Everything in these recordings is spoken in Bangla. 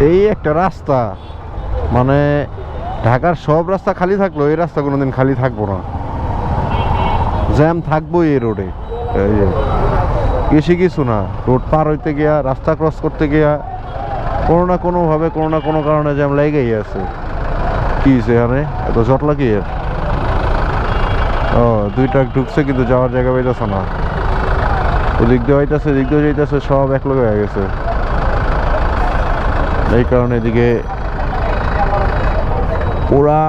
এই একটা রাস্তা। মানে ঢাকার সব রাস্তা খালি থাকল, এই রাস্তা কোনোদিন খালি থাকব না। জ্যাম থাকব এই রোডে। বেশি কিছু না, রোড পার হইতে গিয়া, রাস্তা ক্রস করতে গিয়া, কোনো না কোনোভাবে, কোনো না কোনো কারণে জ্যাম লেগেই আছে। কি এখানে? এত জটলা কি? এর ও, দুই ট্রাক ঢুকছে কিন্তু যাওয়ার জায়গা পাইতেছে না। ওদিক দিয়ে হইতেছে এদিক দিয়ে যাইতেছে, সব এক লগে হয়ে গেছে। এই কারণে এদিকে পুরা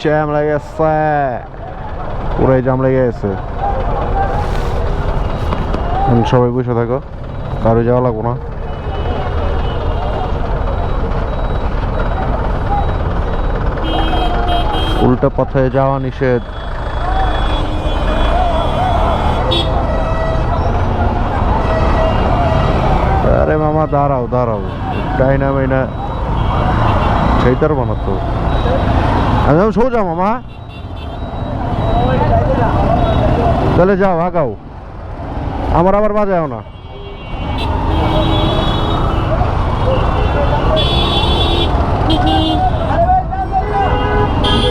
চ্যাম লেগে গেছে। পুরাই জ্যাম লেগে গেছে। সবাই বসে থাকো, কারও যাওয়া লাগবো না। উল্টা পথে যাওয়া নিষেধ আরে মামা দাঁড়াও দাঁড়াও। ডাইনা মাইনা সেইটার বানাতো। একদম সোজা মামা। তাহলে যাও, আগাও। আমার আবার বাজাও না।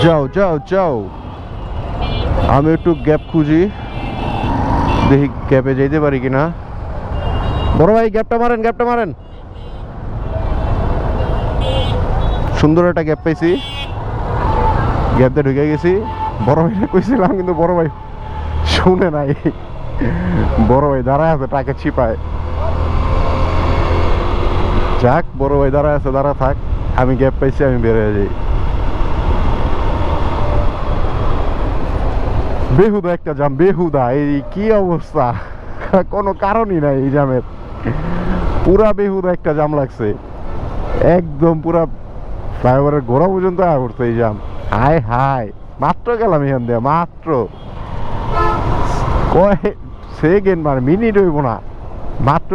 যাও যাও যাও। আমি একটু গ্যাপ খুঁজি। দেখি গ্যাপে যেতে পারি কিনা। বড় ভাই গ্যাপটা মারেন গ্যাপটা মারেন। সুন্দর একটা গ্যাপ পাইছি। গ্যাপতে ঢুকে গেছি। বড় ভাইটা কইছিলাম, কিন্তু বড় ভাই শুনে নাই। বড় ভাই দাঁড়ায় আছে টাকা ছিপায়। যাক, বড় ভাই দাঁড়ায় আছে, দাঁড়া থাক। আমি গ্যাপ পাইছি, আমি বের হয়ে যাই। বেহুদা একটা জাম, বেহুদা, এই কি অবস্থা? কোনো কারণই নাই এই জামের। পুরা বেহুদা একটা জাম লাগছে। একদম পুরা ফ্লাইওভারের গোড়া পর্যন্ত আয় উঠছে এই জাম। হায় হায়, মাত্র গেলাম এখান দিয়ে, মাত্র। কয় সেকেন্ড মানে মিনিট হইব না। মাত্র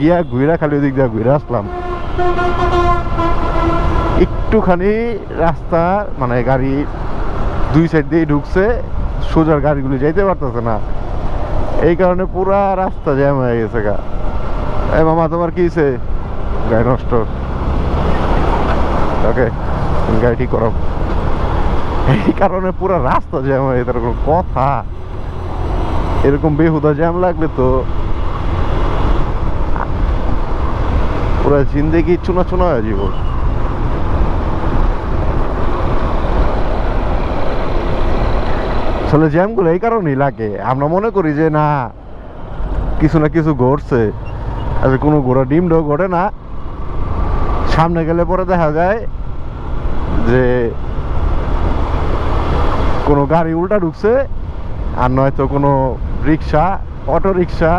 গিয়া ঘুরা খালি ওদিক দিয়ে ঘুরে আসলাম। একটুখানি রাস্তা মানে গাড়ি দুই সাইড দিয়ে ঢুকছে সোজার গাড়িগুলি যাইতে পারতেছে না। এই কারণে পুরা রাস্তা জ্যাম হয়ে গেছে গা। এ মামা, তোমার কি হয়েছে গাড়ি নষ্ট। ওকে গাড়ি ঠিক করো এই কারণে পুরো রাস্তা জ্যাম হয়ে এরকম কথা। এরকম বেহুদা জ্যাম লাগলে তো পুরো জিন্দেগি চুনা চুনা হয়ে যাব আসলে জ্যামগুলো এই কারণেই লাগে। আমরা মনে করি যে না, কিছু না কিছু ঘটছে। আসলে কোনো ঘোড়া ডিমটাও ঘটে না। সামনে গেলে পরে দেখা যায় যে কোনো গাড়ি উল্টা ঢুকছে, আর নয়তো কোনো রিক্সা অটো রিক্সা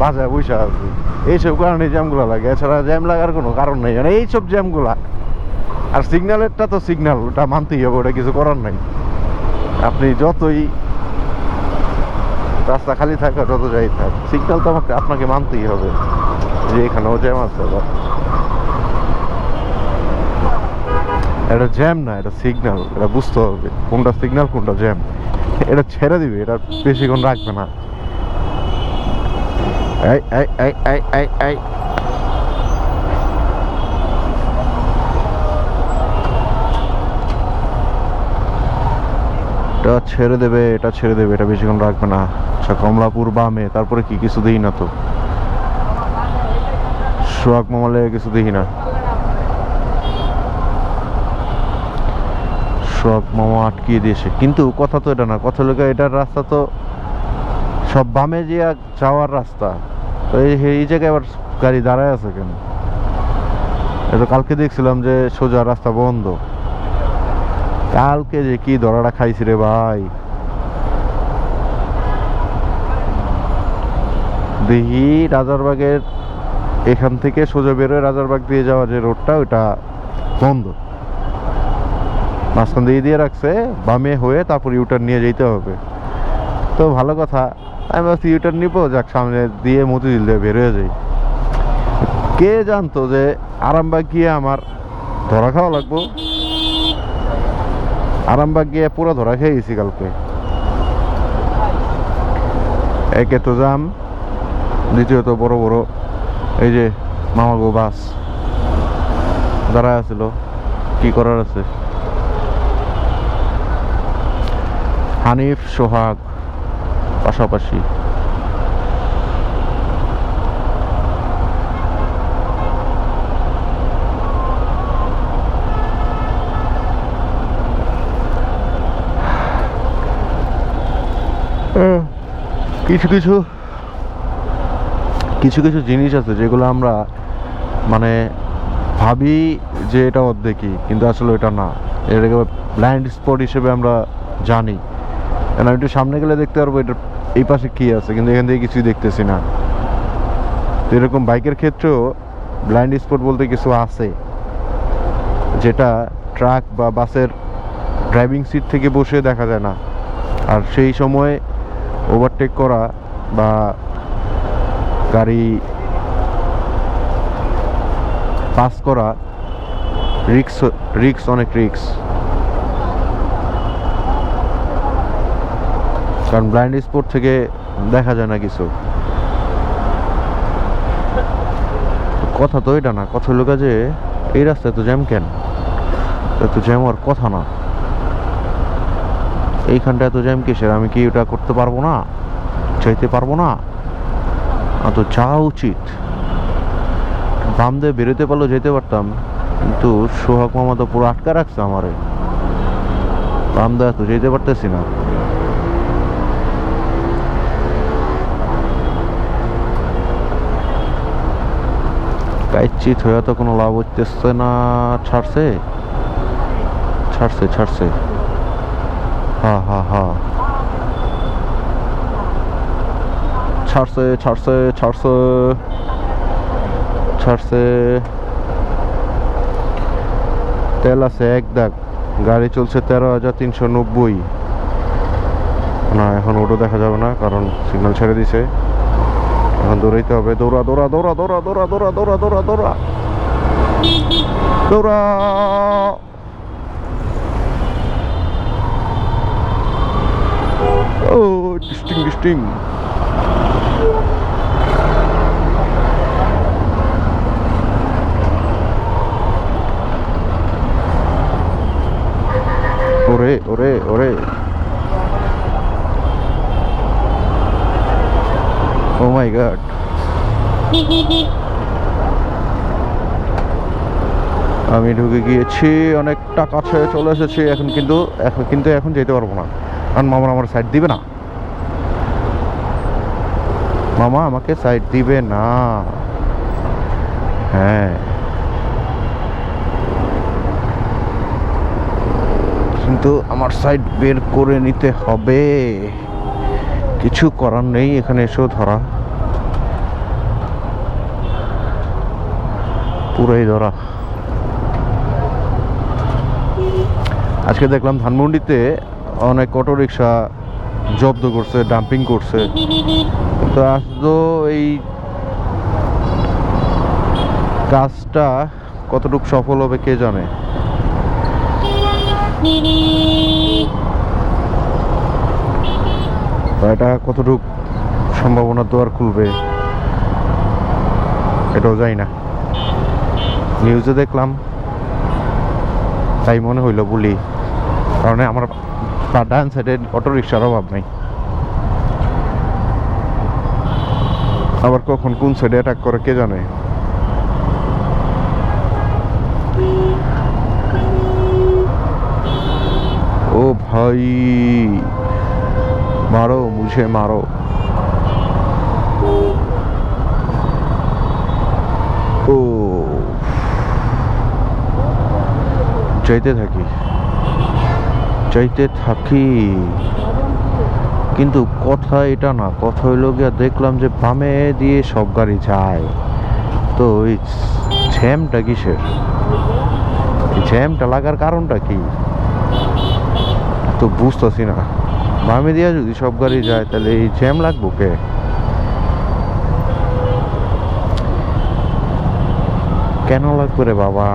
বাজায় বসে আছে। এইসব কারণে জ্যামগুলো লাগে। এছাড়া জ্যাম লাগার কোনো কারণ নেই। মানে এইসব জ্যামগুলা। আর সিগন্যালেরটা তো সিগন্যাল ওটা মানতেই হবে, ওটা কিছু করার নাই। আপনি যতই রাস্তা খালি থাক যত যাই থাক। সিগন্যাল তো আমাকে আপনাকে মানতেই হবে যে এখানেও জ্যাম আছে আবার। এটা জ্যাম না, এটা সিগন্যাল এটা বুঝতে হবে কোনটা সিগন্যাল কোনটা জ্যাম এটা ছেড়ে দিবে, এটা বেশিক্ষণ রাখবে না। এটা ছেড়ে দেবে, এটা ছেড়ে দেবে, এটা বেশিক্ষণ রাখবে না। আচ্ছা কমলাপুর বামে, তারপরে কি কিছু দিই না তো? সোহাগ মামালে কিছু দেখি না। সব মামা আটকিয়ে দিয়েছে। কিন্তু কথা তো এটা না, কথা গিয়ে এটার রাস্তা তো সব বামে যে যাওয়ার রাস্তা, তো এই জায়গায় আবার গাড়ি দাঁড়ায় আছে কেন? এটা কালকে দেখছিলাম যে সোজা রাস্তা বন্ধ। কালকে যে কি ধরাটা খাইছি রে ভাই? দেখি রাজারবাগের এখান থেকে সোজা বেরোয় রাজারবাগ দিয়ে যাওয়া যে রোডটা ওটা বন্ধ। মাঝখান দিয়ে দিয়ে রাখছে, বামে হয়ে তারপর ইউটার নিয়ে যেতে হবে। তো ভালো কথা, আমি ভাবছি ইউটার নিবো, যাক সামনে দিয়ে মতিঝিল দিয়ে বের হয়ে যাই। কে জানতো যে আরামবাগ গিয়ে আমার ধরা খাওয়া লাগবো? আরামবাগ গিয়ে পুরো ধরা খেয়ে গেছি কালকে। একে তো জাম, দ্বিতীয়ত বড় বড়, এই যে মামাগো বাস দাঁড়ায় আছিল, কি করার আছে? হানিফ, সোহাগ, পাশাপাশি। কিছু কিছু কিছু কিছু জিনিস আছে যেগুলো আমরা মানে ভাবি যে এটা অর্ধেকই, কিন্তু আসলে এটা না। এটাকে ব্লাইন্ড স্পট হিসেবে আমরা জানি। কারণ একটু সামনে গেলে দেখতে পারব এটা এই পাশে কী আছে, কিন্তু এখান থেকে কিছুই দেখতেছি না। তো এরকম বাইকের ক্ষেত্রেও ব্লাইন্ড স্পট বলতে কিছু আছে। যেটা ট্রাক বা বাসের ড্রাইভিং সিট থেকে বসে দেখা যায় না। আর সেই সময় ওভারটেক করা বা গাড়ি পাস করা রিক্স রিক্স অনেক রিক্স কারণ ব্লাইন্ড স্পট থেকে দেখা যায় না কিছু। কথা তো এটা না, কথা হলো যে এই রাস্তায় তো জ্যাম কেন? এত জ্যাম আর কথা না। এইখানটা এত জ্যাম কিসের? আমি কি ওটা করতে পারব না? চাইতে পারব না? তো যাওয়া উচিত। বাম দিয়ে বেরোতে পারলেও যেতে পারতাম। কিন্তু সোহাগ মামা তো পুরো আটকা রাখছে আমারে। বাম দেওয়া তো যেতে পারতেছি না। কাইচিত হয়ে তো কোনো লাভ হইতেছে না। ছাড়ছে? ছাড়ছে ছাড়ছে। ছাড়ছে ছাড়ছে ছাড়ছে ছাড়ছে। তেল আছে এক দাগ। গাড়ি চলছে তেরো হাজার তিনশো নব্বই। না, এখন ওটো দেখা যাবে না, কারণ সিগন্যাল ছেড়ে দিছে। এখন দৌড়াইতে হবে। দৌড়া দৌড়া দৌড়া দৌড়া দৌড়া দৌড়া দৌড়া দৌড়া দৌড়া। দৌড়া। ডিস্টিং ওরে ওরে ওরে ও মাই গড আমি ঢুকে গিয়েছি অনেকটা কাছে চলে এসেছি, এখন কিন্তু এখন কিন্তু, এখন যেতে পারব না। কারণ মামা আমার সাইড দিবে না? মামা আমাকে সাইড দিবে না। হ্যাঁ। কিন্তু আমার সাইড বের করে নিতে হবে। কিছু করার নেই এখানে এসেও ধরা। পুরোই ধরা। আজকে দেখলাম ধানমন্ডিতে অনেক অটো রিক্সা জব্দ করছে ডাম্পিং করছে। তো আজ তো এই কাজটা কতটুকু সফল হবে কে জানে? এটা কতটুকু সম্ভাবনা দুয়ার খুলবে, এটাও যাই না। নিউজে দেখলাম, তাই মনে হইল বলি, কারণ আমার তার ডান সাইডে অটো রিক্সার অভাব নেই। আবার কখন কোন সাইডে অ্যাটাক করে কে জানে? ও ভাই, মারো মুঝে মারো। ও চাইতে থাকি। চাইতে থাকি। কিন্তু কথা এটা না, কথা হইল গিয়া দেখলাম যে বামে দিয়ে সব গাড়ি যায়। তো ওই জ্যামটা কিসের? এই জ্যামটা লাগার কারণটা কি? তো বুঝতেছি না। বামে দিয়া যদি সব গাড়ি যায়, তাহলে এই জ্যাম লাগবো কে? কেন লাগবে রে বাবা?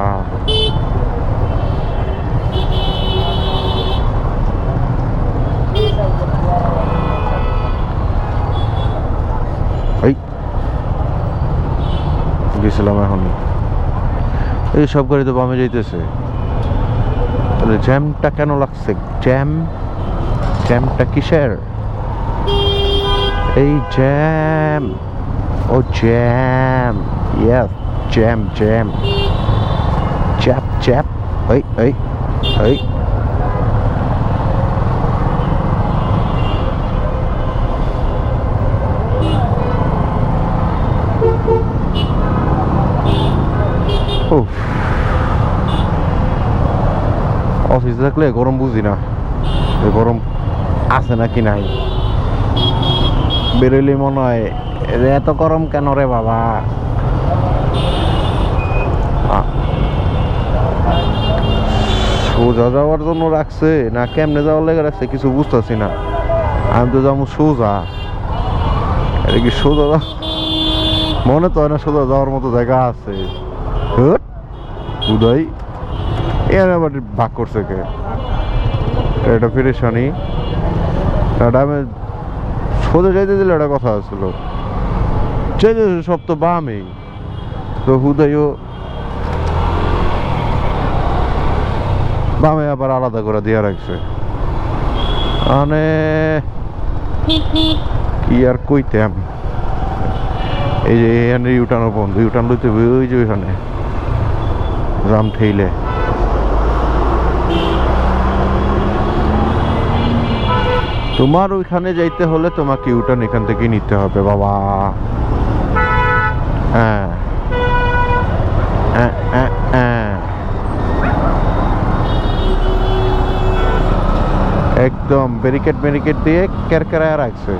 গেছিলাম এখন। এই সব গাড়ি তো বামে যাইতেছে। তাহলে জ্যামটা কেন লাগছে? জ্যাম? জ্যামটা কিসের? এই জ্যাম। ও jam. Yes jam jam. Chap চ্যাপ। এই এই এই। উফ অফিসে থাকলে গরম বুঝি না গরম আছে নাকি নাই বেরোলে মনে হয় "এ এত গরম কেন রে বাবা সোজা যাওয়ার জন্য রাখছে না কেমনে যাওয়ার লেগে রাখছে কিছু বুঝতেছি না আমি তো যাব সোজা এটা কি সোজা মনে তো হয় না সোজা যাওয়ার মতো জায়গা আছে উদয়। এর আবার ভাগ করছে কে? এটা পেরেশানি এটা আমি সোজা যাইতে দিলে একটা কথা আসছিল যেতে সব তো বামেই। তো হুদয়ও বামে আবার আলাদা করে দিয়ে রাখছে। মানে কি আর কইতাম এই যে এখানে ইউটানো বন্ধ। ইউটান লইতে ওই যে ওইখানে। রাম ঠেইলে। তোমার ওইখানে যাইতে হলে তোমাকে ইউটার্ন এখান থেকে নিতে হবে বাবা। হ্যাঁ। হ্যাঁ, হ্যাঁ, হ্যাঁ। একদম ব্যারিকেড ব্যারিকেড দিয়ে কেরকেরায় রাখছে।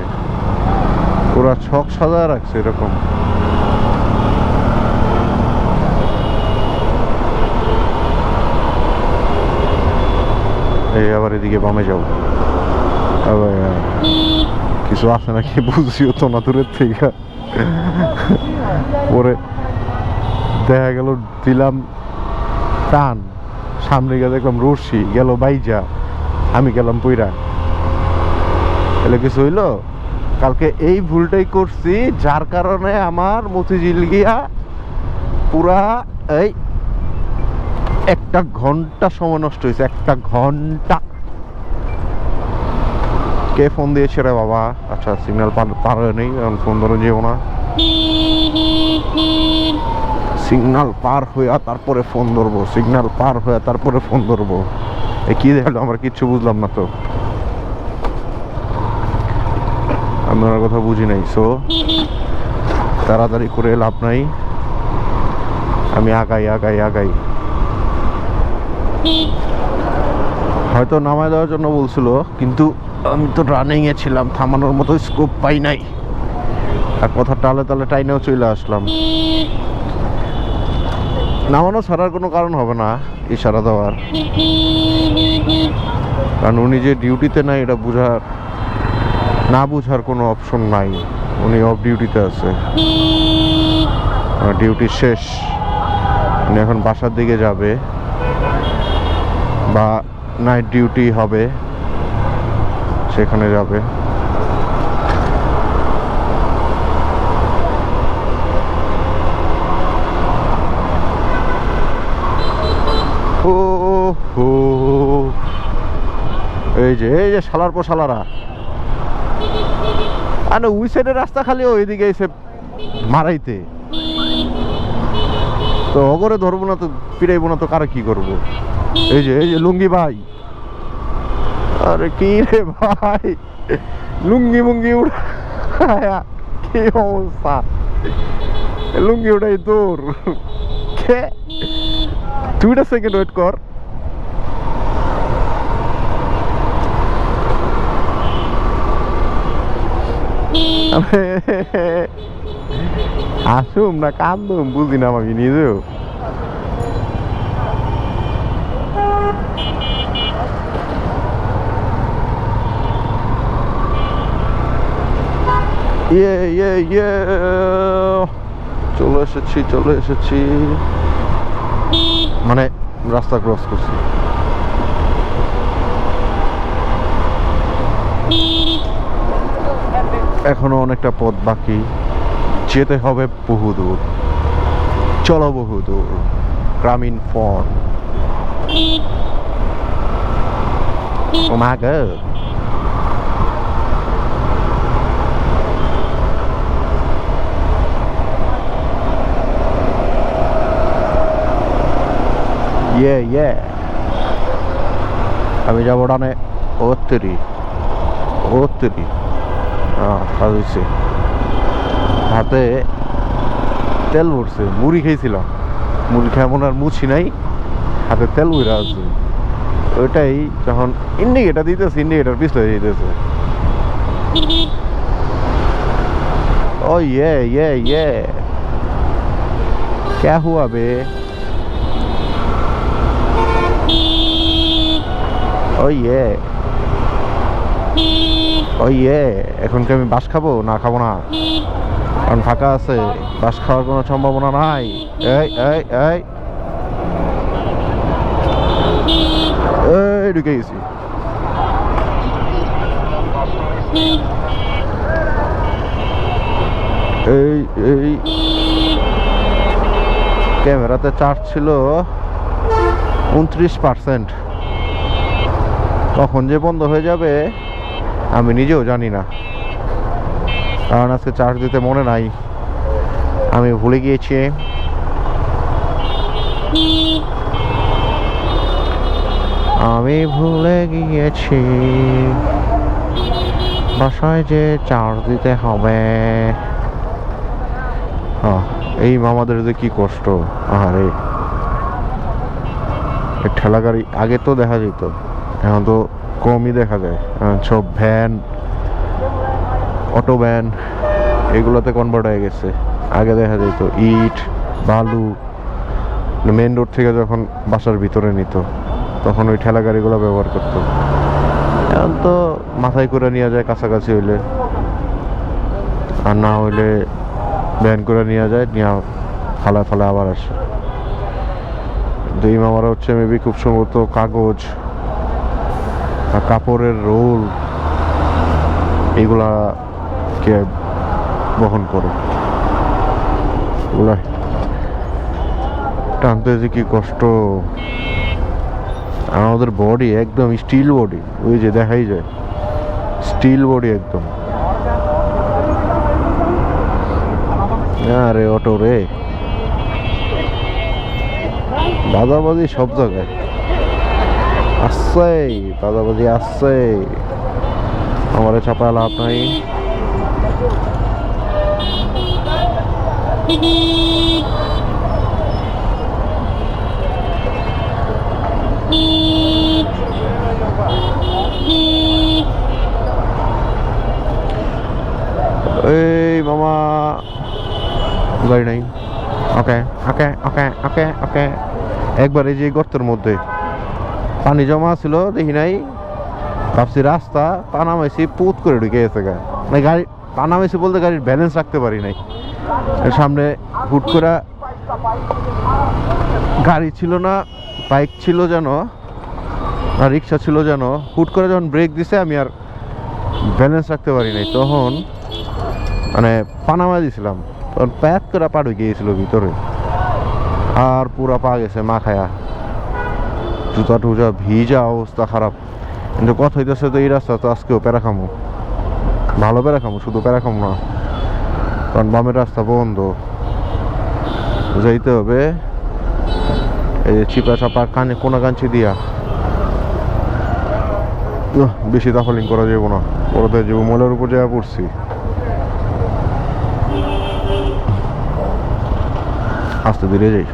ওরা ছক সাজা রাখছে এরকম। এই আবার এদিকে বামে যাও। কিছু আছে নাকি বুঝিও তো না দূরের থেকে। পরে দেখা গেল, দিলাম টান সামনে গিয়ে দেখলাম রশি, গেল বাইজা। আমি গেলাম পইরা। এলে কিছু হইল? কালকে এই ভুলটাই করছি, যার কারণে আমার মতিঝিল গিয়া পুরা এই একটা ঘণ্টা সময় নষ্ট হয়েছে, একটা ঘণ্টা। কে ফোন দিয়েছে রে বাবা? আচ্ছা সিগন্যাল পার হয়ে নেই ফোন ধরে যেও না। সিগন্যাল পার হইয়া তারপরে ফোন ধরবো সিগন্যাল পার হইয়া তারপরে ফোন ধরবো। এ কি দেখল? আমার কিচ্ছু বুঝলাম না তো। আমি ওনার কথা বুঝি নাই সো তাড়াতাড়ি করে লাভ নাই। আমি আগাই আগাই আগাই। হয়তো নামায় দেওয়ার জন্য বলছিল কিন্তু আমি তো রানিং এ ছিলাম থামানোর মতো স্কোপ পাই নাই। আর কথা টালে তালে টাইনেও চলে আসলাম। নামানো ছাড়ার কোনো কারণ হবে না ইশারা দেওয়ার। কারণ উনি যে ডিউটিতে নাই এটা বুঝার না বুঝার কোনো অপশন নাই। উনি অফ ডিউটিতে আছে। ডিউটি শেষ। উনি এখন বাসার দিকে যাবে। বা নাইট ডিউটি হবে, সেখানে যাবে। ও হো এই যে এই যে শালার পর শালারা। আরে, ওই সাইডের রাস্তা খালি ওইদিকে এসে মারাইতে। তো অগরে ধরবো না তো, পিড়াইবো না তো, কারে কি করব? এই যে এই যে লুঙ্গি ভাই। আরে কি রে ভাই? লুঙ্গি মুঙ্গি উড়া কি অবস্থা? লুঙ্গি উড়াই তোর কে? দুইটা সেকেন্ড ওয়েট কর। আসুম না কান্দুম, বুঝি না আমি নিজেও। ইয়ে ইয়ে ইয়ে চলে এসেছি চলে এসেছি। মানে রাস্তা ক্রস করছি। এখনও অনেকটা পথ বাকি। যেতে হবে বহুদূর। চলো বহুদূর। গ্রামীণ ফোন। ও মা গো ইয়ে ইয়ে আমি যাবো ডানে ওত্তরি ওত্তরি কাজ হয়েছে হাতে তেল ভরছে মুড়ি খেয়েছিলাম মুড়ি খেয়ে মনে আর মুছি নাই হাতে তেল উড়ে আছে ওইটাই যখন ইন্ডিকেটার দিতেছে ইন্ডিকেটার পিছলে দিতেছে ও ইয়ে ইয়ে ইয়ে क्या हुआ बे ও ইয়ে ও ইয়ে এখন কি আমি বাস খাব? না খাব না। কারণ ফাঁকা আছে। বাস খাওয়ার কোনো সম্ভাবনা নাই। এই এই এই। এই ঢুকে গেছি। এই এই। ক্যামেরাতে চার্জ ছিল উনত্রিশ পার্সেন্ট কখন যে বন্ধ হয়ে যাবে, আমি নিজেও জানি না। কারণ আজকে চার্জ দিতে মনে নাই। আমি ভুলে গিয়েছি। আমি ভুলে গিয়েছি। বাসায় যে চার্জ দিতে হবে। এই মামাদের যে কি কষ্ট। আরে এই ঠেলা গাড়ি আগে তো দেখা যেত। এখন তো কমই দেখা যায়। সব ভ্যান অটো ভ্যান এগুলোতে কনভার্ট হয়ে গেছে। আগে দেখা যেত ইট, বালু, মেন রোড থেকে যখন বাসার ভিতরে নিত, তখন ওই ঠেলা গাড়িগুলো ব্যবহার করতো। এখন তো মাথায় করে নিয়ে যায় কাছাকাছি হইলে। আর না হইলে ভ্যান করে নিয়ে যায়, নিয়ে ফালা ফালা আবার আসে। দুই মামারা হচ্ছে মেবি খুব সম্ভবত কাগজ কাপড়ের রোল এগুলা কে বহন করে? টানতে যে কি কষ্ট? আমাদের বডি একদম স্টিল বডি ওই যে দেখাই যায়। স্টিল বডি একদম। আরে অটো রে। বাজাবাজি সব জায়গায়। আসছে বাজাবাজি আসছে আমারে চাপা লাভ নাই। এই মামা, গাড়ি নাই। ওকে ওকে ওকে ওকে ওকে একবার এই যে গর্তের মধ্যে। পানি জমা ছিল, দেখি নাই। ভাবছি, রাস্তা পানামাইছি, পুত করে ঢুকে গেছে মানে গাড়ি, পানামাইছি বলতে গাড়ির ব্যালেন্স রাখতে পারি নাই। সামনে হুট করে গাড়ি ছিল না, বাইক ছিল যেন, আর রিক্সা ছিল যেন, হুট করে যখন ব্রেক দিছে, আমি আর ব্যালেন্স রাখতে পারি নাই। তখন মানে পানামা দিছিলাম। তখন প্যাক করে পা ঢুকে গিয়েছিল ভিতরে। আর পুরা পা গেছে মা খায়া জুতা টুজা ভিজা অবস্থা খারাপ। কিন্তু কথা হইতেছে তো এই রাস্তা তো আজকেও প্যারা খামো। ভালো প্যারা খামো, শুধু প্যারা খামো না। কারণ বামের রাস্তা বন্ধ। যাইতে হবে, এই যে চিপা চাপা কানে কোনা কাঞ্চি দিয়া বেশি দাফলিং করা যাব না। ওরা যাব মলের উপর যাওয়া পড়ছি। আস্তে ধীরে যাই।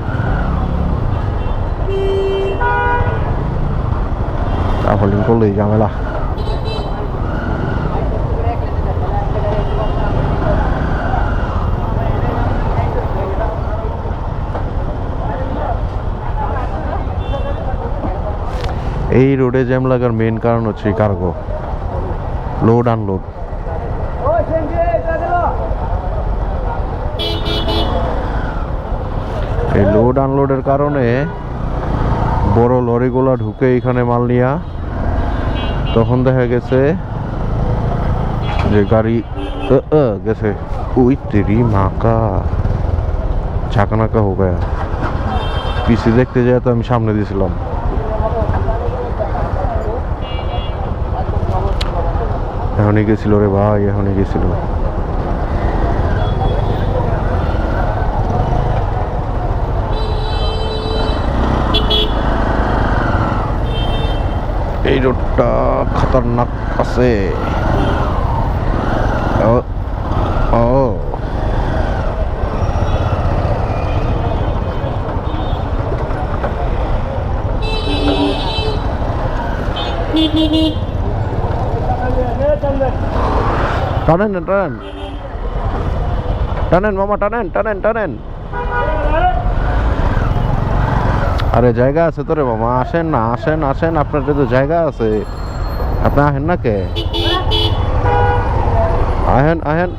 দাফলিং করলেই ঝামেলা এই রোডে জ্যাম লাগার মেন কারণ হচ্ছে কার্গো লোড আনলোড এই লোড আনলোডের কারণে বড় লরিগুলো ঢুকে এখানে মাল নিয়া। তখন দেখা গেছে যে গাড়ি গেছে। উই তেরি মাকা। ছাকানাকা হো গয়া পিছিয়ে দেখতে যায় তো আমি সামনে দিয়েছিলাম। এখনই গেছিল রে ভাই, এখনই গেছিল। এই রোডটা খতরনাক আছে। ও টানেন টানেন। টানেন মামা টানেন টানেন টানেন। আরে জায়গা আছে তো রে মামা আসেন না, আসেন আসেন, আপনার তো জায়গা আছে। আপনি আহেন না কে? আহেন আহেন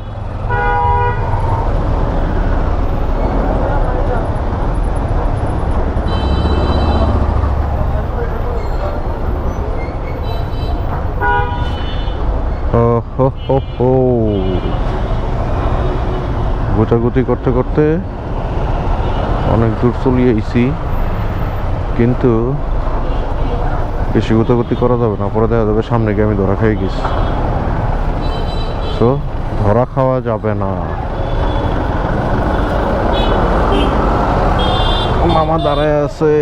গোটাগুটি করতে করতে অনেক দূর চলিয়ে আইছি কিন্তু বেশি গোতাগুতি করা যাবে না, পরে দেখা যাবে সামনে গিয়ে আমি ধরা খেয়ে গেছি। তো ধরা খাওয়া যাবে না। মামা দাঁড়ায় আছে,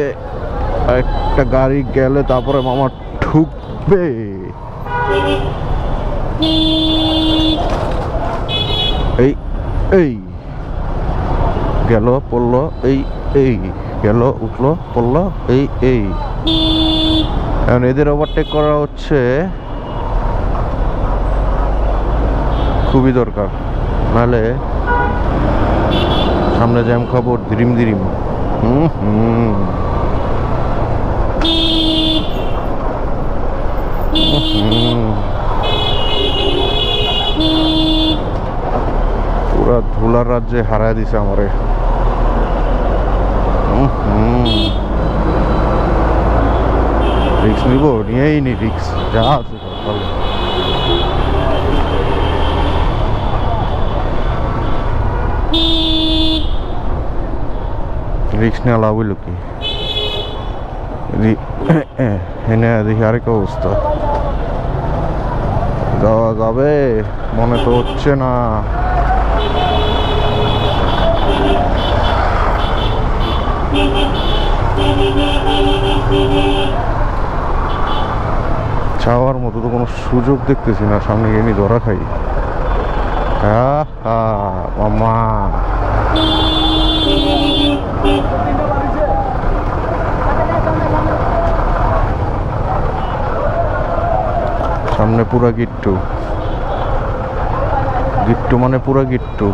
একটা গাড়ি গেলে তারপরে মামা ঠুকবে। এই এই, গেল, পড়ল, এই এই। গেল, উঠল, পড়ল, এই এই। এখন এদের ওভারটেক করা হচ্ছে খুবই দরকার। নাহলে সামনে জ্যাম খাব দিরিম দিরিম হুম। হুম। পুরা ধুলার রাজ্যে হারায় দিছে আমারে। রিক্স নিব নিয়েই নি রিক্স যা আছে ভালো। রিক্স নেওয়া লাভ হইল কি এনে দেখি আরেক অবস্থা যাওয়া যাবে মনে তো হচ্ছে না চাওয়ার মতো তো কোনো সুযোগ দেখতেছি না। সামনে আমি ধরা খাই। মামা। সামনে পুরা গিট্টু। গিট্টু মানে পুরা গিট্টু।